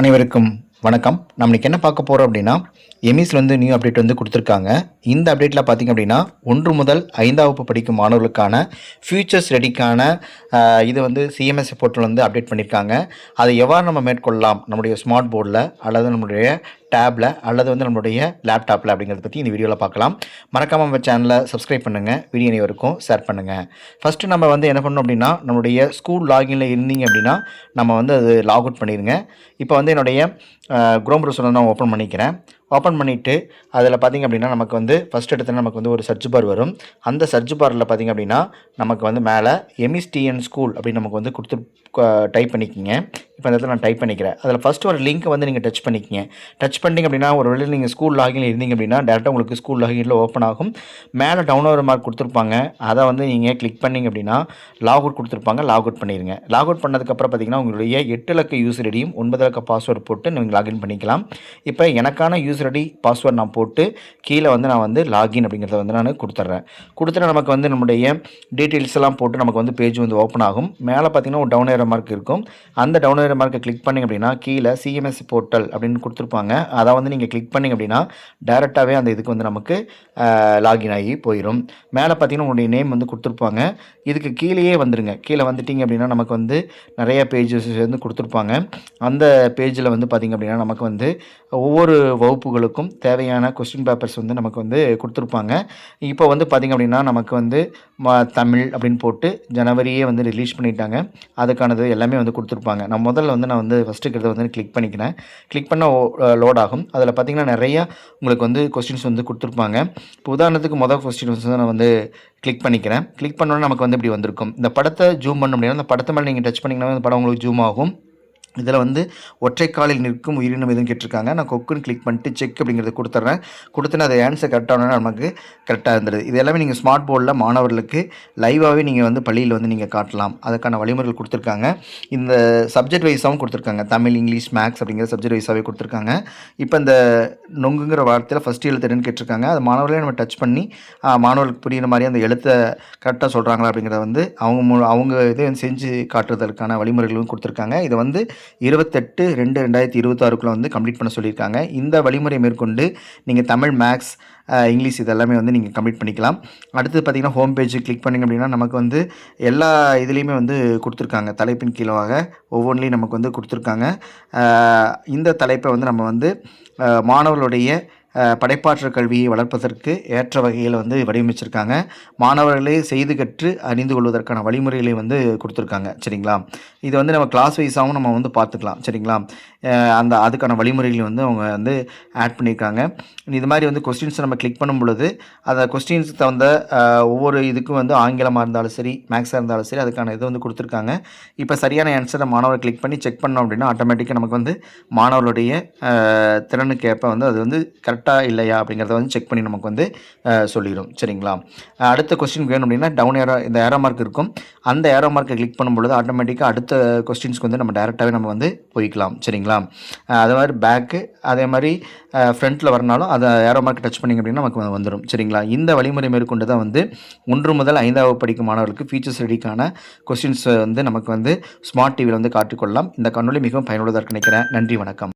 அனைவருக்கும் வணக்கம். நம்ம இன்னைக்கு என்ன பார்க்க போகிறோம் அப்படின்னா எமிஸ்ல வந்து நியூ அப்டேட் வந்து கொடுத்துருக்காங்க. இந்த அப்டேட்டில் பார்த்தீங்க அப்படின்னா ஒன்று முதல் ஐந்தாம் வகுப்பு படிக்கும் மாணவர்களுக்கான ஃபியூச்சர்ஸ் ரெடிக்கான இது வந்து சிஎம்எஸ் போர்ட்டல் வந்து அப்டேட் பண்ணியிருக்காங்க அதை எவ்வாறு நம்ம மேற்கொள்ளலாம்? நம்முடைய ஸ்மார்ட் போர்டில் அல்லது நம்மளுடைய டேப்பில் அல்லது வந்து நம்மளுடைய லேப்டாப்பில் அப்படிங்கிறத பற்றி இந்த வீடியோவில் பார்க்கலாம். மறக்காமல் நம்ம சேனலை சப்ஸ்கிரைப் பண்ணுங்கள் வீடியோ அனைவருக்கும் ஷேர் பண்ணுங்கள் ஃபஸ்ட்டு நம்ம வந்து என்ன பண்ணணும் அப்படின்னா நம்மளுடைய ஸ்கூல் லாகின்ல இருந்தீங்க அப்படின்னா நம்ம வந்து அது லாக் அவுட் பண்ணிடுங்க இப்போ வந்து என்னுடைய குரோம் ப்ரௌசர் நான் ஓப்பன் பண்ணிக்கிறேன். ஓப்பன் பண்ணிவிட்டு அதில் பார்த்திங்க அப்படின்னா நமக்கு வந்து ஃபஸ்ட் எடுத்தோன்னா நமக்கு வந்து ஒரு சர்ச் பார் வரும். அந்த சர்ச் பாரில் பார்த்திங்க அப்படின்னா நமக்கு வந்து மேலே எம்இஸ்டிஎன் ஸ்கூல் அப்படின்னு நமக்கு வந்து கொடுத்து டைப் பண்ணிக்கிங்க. இப்போ இந்த இடத்துல நான் டைப் பண்ணிக்கிறேன். அதில் ஃபஸ்ட்டு ஒரு லிங்க்கை வந்து நீங்கள் டச் பண்ணிக்கிங்க. டச் பண்ணிங்க அப்படின்னா ஒரு வேளை நீங்கள் ஸ்கூல் லாகின் இருந்தீங்க அப்படின்னா டேரெக்டாக உங்களுக்கு ஸ்கூல் லாகினில் ஓப்பன் ஆகும். மேலே டவுன்லோட் மார்க் கொடுத்துருப்பாங்க. அதை வந்து நீங்கள் கிளிக் பண்ணிங்க அப்படின்னா லாக் அவுட் கொடுத்துருப்பாங்க. லாக் அவுட் பண்ணிடுங்க லாக் அவுட் பண்ணதுக்கப்புறம் பார்த்தீங்கன்னா உங்களுடைய எட்டு இலக்க யூசர் ஐடியும் ஒன்பது இலக்க பாஸ்வேர்டு போட்டு நீங்கள் லாகின் பண்ணிக்கலாம். இப்போ எனக்கான யூசர் ஐடி பாஸ்வேர்டு நான் போட்டு கீழே வந்து நான் வந்து லாகின் அப்படிங்கிறத வந்து நான் கொடுத்துட்றேன். கொடுத்துட்டு நமக்கு வந்து நம்முடைய டீட்டெயில்ஸ் எல்லாம் போட்டு நமக்கு வந்து பேஜ் வந்து ஓப்பன் ஆகும். மேலே பார்த்தீங்கன்னா ஒரு டவுன் ஏற மார்க் இருக்கும். அந்த டவுன் ஏற மார்க்கை கிளிக் பண்ணிங்க அப்படின்னா கீழே சிஎம்எஸ் போர்ட்டல் அப்படின்னு கொடுத்துருப்பாங்க. அதை வந்து நீங்கள் கிளிக் பண்ணிங்க அப்படின்னா டேரெக்டாகவே அந்த இதுக்கு வந்து நமக்கு லாகின் ஆகி போயிடும் மேலே பார்த்தீங்கன்னா உங்களுடைய நேம் வந்து கொடுத்துருப்பாங்க. இதுக்கு கீழேயே வந்துடுங்க கீழே வந்துட்டீங்க அப்படின்னா நமக்கு வந்து நிறைய பேஜஸ் வந்து கொடுத்துருப்பாங்க. அந்த பேஜில் வந்து பார்த்திங்க அப்படின்னா நமக்கு வந்து ஒவ்வொரு வகுப்புகளுக்கும் தேவையான கொஸ்டின் பேப்பர்ஸ் வந்து நமக்கு வந்து கொடுத்துருப்பாங்க. இப்போ வந்து பார்த்திங்க அப்படின்னா நமக்கு வந்து தமிழ் அப்படின்னு போட்டு ஜனவரியே வந்து ரிலீஸ் பண்ணிட்டாங்க. அதுக்கானது எல்லாமே வந்து கொடுத்துருப்பாங்க. நான் முதல்ல வந்து நான் வந்து ஃபஸ்ட்டு இருக்கிறத வந்து கிளிக் பண்ணிக்கிறேன். கிளிக் பண்ணால் லோட் ஆகும். அதில் பார்த்திங்கன்னா நிறையா உங்களுக்கு வந்து கொஸ்டின்ஸ் வந்து கொடுத்துருப்பாங்க. இப்போ உதாரணத்துக்கு முதல் கொஸ்டின் வந்து நான் வந்து கிளிக் பண்ணிக்கிறேன். கிளிக் பண்ணோன்னே நமக்கு வந்து இப்படி வந்திருக்கும். இந்த படத்தை ஜூம் பண்ண முடியாது அந்த படத்தை மேலே நீங்கள் டச் பண்ணிங்கன்னா அந்த படம் உங்களுக்கு ஜூம் ஆகும். இதில் வந்து ஒற்றைக்காலில் நிற்கும் உயிரினம் எதுவும் கேட்டிருக்காங்க. நான் கொக்குன்னு கிளிக் பண்ணிட்டு செக் அப்படிங்கிறத கொடுத்துட்றேன். கொடுத்துனா அதை ஆன்சர் கரெக்டாக நமக்கு கரெக்டாக இருந்துருது இது எல்லாமே நீங்கள் ஸ்மார்ட் போர்டில் மாணவர்களுக்கு லைவாகவே நீங்கள் வந்து பள்ளியில் வந்து நீங்கள் காட்டலாம். அதுக்கான வழிமுறைகள் கொடுத்துருக்காங்க. இந்த சப்ஜெக்ட் வைஸாகவும் கொடுத்துருக்காங்க. தமிழ் இங்கிலீஷ் மேக்ஸ் அப்படிங்கிற சப்ஜெக்ட் வைஸாகவே கொடுத்துருக்காங்க. இப்போ இந்த நொங்குங்கிற வார்த்தையில் ஃபஸ்ட் எழுத்து என்னன்னு கேட்டிருக்காங்க. அது மாணவர்களே நம்ம டச் பண்ணி மாணவர்களுக்கு புரியுற மாதிரி அந்த எழுத்தை கரெக்டாக சொல்கிறாங்களா அப்படிங்கிறத வந்து அவங்க மு- அவங்க இதை வந்து செஞ்சு காட்டுறதற்கான வழிமுறைகளும் கொடுத்துருக்காங்க. இதை வந்து இருபத்தெட்டு ரெண்டு ரெண்டாயிரத்தி இருபத்தாறுக்குள்ளே வந்து கம்ப்ளீட் பண்ண சொல்லியிருக்காங்க. இந்த வழிமுறை மேற்கொண்டு நீங்கள் தமிழ் மேக்ஸ் இங்கிலீஷ் இதெல்லாமே வந்து நீங்கள் கம்ப்ளீட் பண்ணிக்கலாம். அடுத்து பார்த்தீங்கன்னா ஹோம் பேஜ் கிளிக் பண்ணிங்க அப்படின்னா நமக்கு வந்து எல்லா இதுலேயுமே வந்து கொடுத்துருக்காங்க. தலைப்பின் கீழாக ஒவ்வொன்றிலையும் நமக்கு வந்து கொடுத்துருக்காங்க. இந்த தலைப்பை வந்து நம்ம வந்து மாணவர்களுடைய படைப்பாற்றல் கல்வியை வளர்ப்பதற்கு ஏற்ற வகையில் வந்து வடிவமைச்சிருக்காங்க. மாணவர்களே செய்து கற்று அறிந்து கொள்வதற்கான வழிமுறைகளை வந்து கொடுத்துருக்காங்க. சரிங்களா? இது வந்து நம்ம கிளாஸ் வைஸாகவும் நம்ம வந்து பார்த்துக்கலாம். சரிங்களா? அந்த அதுக்கான வழிமுறைகளை வந்து அவங்க வந்து ஆட் பண்ணியிருக்காங்க. இது மாதிரி வந்து கொஸ்டின்ஸ் நம்ம கிளிக் பண்ணும் பொழுது அந்த கொஸ்டின்ஸ் தகுந்த ஒவ்வொரு இதுக்கும் வந்து ஆங்கிலமாக இருந்தாலும் சரி மேக்ஸாக இருந்தாலும் சரி அதுக்கான இது வந்து கொடுத்துருக்காங்க. இப்போ சரியான ஆன்சரை மாணவர் கிளிக் பண்ணி செக் பண்ணோம் அப்படின்னா ஆட்டோமேட்டிக்காக நமக்கு வந்து மாணவர்களுடைய திறனுக்கேற்ப திறனுக்கு ஏற்ப வந்து அது வந்து கரெக்ட் கரெக்டாக இல்லையா அப்படிங்கிறத வந்து செக் பண்ணி நமக்கு வந்து சொல்லிடும். சரிங்களா? அடுத்த கொஸ்டின் வேணும் அப்படின்னா டவுன் ஏரோ இந்த ஏரோ மார்க் இருக்கும். அந்த ஏரோ மார்க்கை கிளிக் பண்ணும்பொழுது ஆட்டோமேட்டிக்காக அடுத்த கொஸ்டின்ஸ்க்கு வந்து நம்ம டேரெக்டாகவே நம்ம வந்து போய்க்கலாம். சரிங்களா? அதே மாதிரி பேக்கு அதே மாதிரி ஃப்ரண்ட்டில் வரனாலும் அதை ஏரோ மார்க் டச் பண்ணிங்க அப்படின்னா நமக்கு வந்துடும் சரிங்களா? இந்த வழிமுறை மேற்கொண்டு தான் வந்து ஒன்று முதல் ஐந்தாவது படிக்கும் மாணவர்களுக்கு ஃபீச்சர்ஸ் ரெடிக்கான கொஸ்டின்ஸ் வந்து நமக்கு வந்து ஸ்மார்ட் டிவியில் வந்து காட்டிக்கொள்ளலாம். இந்த கண்ணொலி மிகவும் பயனுள்ளதாக நினைக்கிறேன். நன்றி வணக்கம்.